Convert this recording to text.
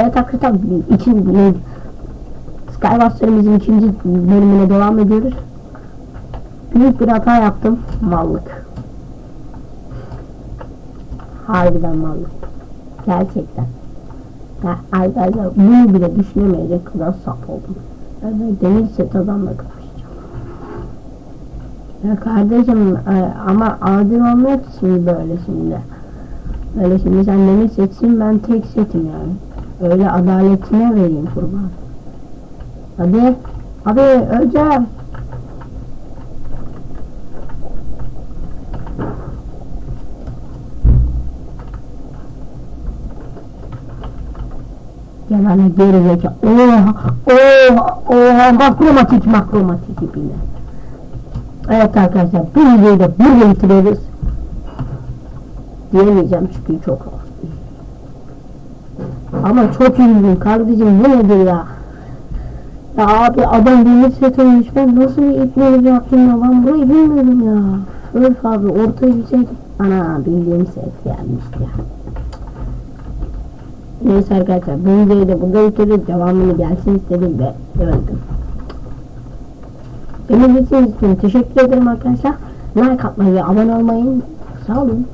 Evet arkadaşlar ikinci Skybusters'ımızın ikinci bölümüne devam ediyoruz. Büyük bir hata yaptım. Mallık. Harbiden mallık. Gerçekten. Ya arkadaşlar bunu bile düşünemeyecek kadar saf oldum. Yani demir set adamla kapışacağım. Ya kardeşim e, ama adil olmuyor ki şimdi böyle şimdi. Böyle şimdi sen demir setsin ben tek setim yani. Öyle adaletine vereyim kurban. Hadi. Abi öleceğim. Ya bana geri zeka. Oha, oha, oha, makromatik, makromatik ipine. Evet arkadaşlar, bu videoyu da burada bitiriyoruz. Diyemeyeceğim çünkü çok Ama çok üzüldüm kardeşim, bu nedir ya? Ya abi adam demir set olmuş, ben nasıl bir ipnelik yaptım ya, ben burayı bilmiyorum ya. Öf abi, ortaya şey, ana bildiğim set gelmişti ya. Neyse arkadaşlar bu videoyu da burada bitiriyoruz. Devamını gelsin istedim ve öldüm. Beni izlediğiniz için teşekkür ederim arkadaşlar. Like atmayı abone olmayı sağ olun.